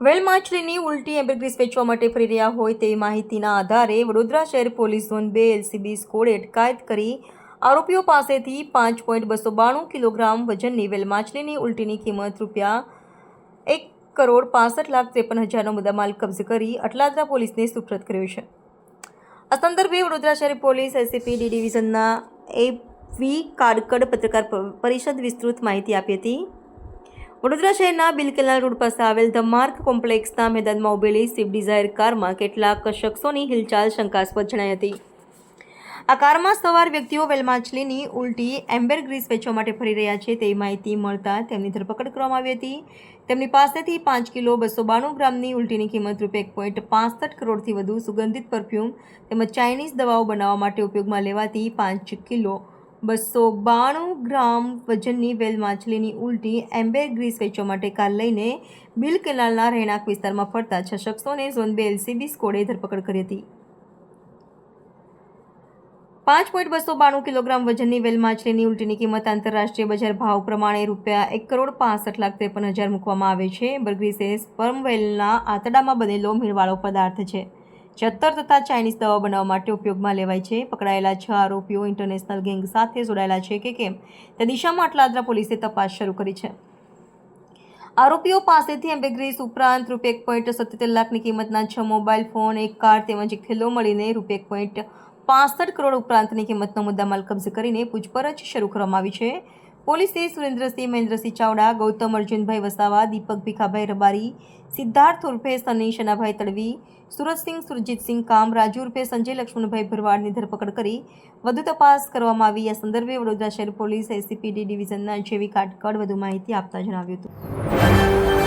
વેલ માછલીની ઉલટી એમ્બરગ્રીસ વેચવા માટે ફરી રહ્યા હોય તેવી માહિતીના આધારે વડોદરા શહેર પોલીસ ઝોન બે એલસીબી સ્કોડે અટકાયત કરી આરોપીઓ પાસેથી પાંચ પોઈન્ટ બસો બાણું કિલોગ્રામ વજનની વેલ માછલીની ઉલટીની કિંમત રૂપિયા એક કરોડ પાસઠ લાખ ત્રેપન હજારનો મુદ્દામાલ કબજે કરી અટલાદરા પોલીસને સુપ્રત કર્યો છે. આ સંદર્ભે વડોદરા શહેર પોલીસ એસીપી ડી ડિવિઝનના એ વી કાડકડ પત્રકાર પરિષદ વિસ્તૃત માહિતી આપી હતી. વડોદરા શહેરના બિલ કેનાલ રોડ પાસે આવેલ ધ માર્ક કોમ્પ્લેક્સના મેદાનમાં ઉભેલી સ્વિફ્ટ ડિઝાયર કારમાં કેટલાક શખ્સોની હિલચાલ શંકાસ્પદ જણાઈ હતી. આ કારમાં સવાર વ્યક્તિઓ વેલમાછલીની ઉલટી એમ્બર ગ્રીસ વેચવા માટે ફરી રહ્યા છે. તે માહિતી મળતા તેમની ધરપકડ કરવામાં આવી હતી. તેમની પાસેથી પાંચ કિલો બસો બાણું ગ્રામની ઉલટીની કિંમત રૂપે એક પોઈન્ટ પાસઠ કરોડથી વધુ સુગંધિત પરફ્યુમ તેમજ ચાઇનીઝ દવાઓ બનાવવા માટે ઉપયોગમાં લેવાતી પાંચ કિલો બસો બાણું ગ્રામ વજનની વેલ માછલીની ઉલટી એમ્બેર ગ્રીસ વેચવા માટે કાર લઈને બિલ કેનાલના રહેણાંક વિસ્તારમાં ફરતા છ શખ્સોને ઝોન બે એલસીબી સ્કોડે ધરપકડ કરી હતી. પાંચ પોઈન્ટ બસો બાણું કિલોગ્રામ વજનની વેલ માછલીની ઉલટીની કિંમત આંતરરાષ્ટ્રીય બજાર ભાવ પ્રમાણે રૂપિયા એક કરોડ પાસઠ લાખ ત્રેપન હજાર મૂકવામાં આવે છે. બર્ગ્રીસ એ સ્પર્મ વેલના આંતરડામાં બનેલો મીણવાળો પદાર્થ છે. જે તથા ચાઇનીઝ દવા બનાવવા માટે ઉપયોગમાં લેવાય છે. પકડાયેલા છ આરોપીઓ ઇન્ટરનેશનલ ગેંગ સાથે જોડાયેલા છે કે કેમ? તે દિશામાં અટલાદરા પોલીસે તપાસ શરૂ કરી છે. આરોપીઓ પાસેથી એમ્બેગ્રીસ ઉપરાંત રૂપિયા એક પોઈન્ટ સત્યોતેર લાખની કિંમતના છ મોબાઈલ ફોન, એક કાર તેમજ એક થેલો મળીને રૂપિયા એક પોઈન્ટ પાસઠ કરોડ ઉપરાંતની કિંમતનો મુદ્દામાલ કબજે કરીને પૂછપરછ શરૂ કરવામાં આવી છે. પોલીસે સુરેન્દ્રસિંહ મહેન્દ્રસિંહ ચાવડા, ગૌતમ અર્જુનભાઈ વસાવા, દીપક ભીખાભાઈ રબારી, સિદ્ધાર્થ ઉર્ફે સની શનાભાઈ તડવી, સુરજસિંહ સુરજીતસિંહ કામ, રાજુ ઉર્ફે સંજય લક્ષ્મણભાઈ ભરવાડની ધરપકડ કરી વધુ તપાસ કરવામાં આવી. આ સંદર્ભે વડોદરા શહેર પોલીસ એસીપીડી ડિવિઝનના જેવી કાટકડ વધુ માહિતી આપતા જણાવ્યું હતું.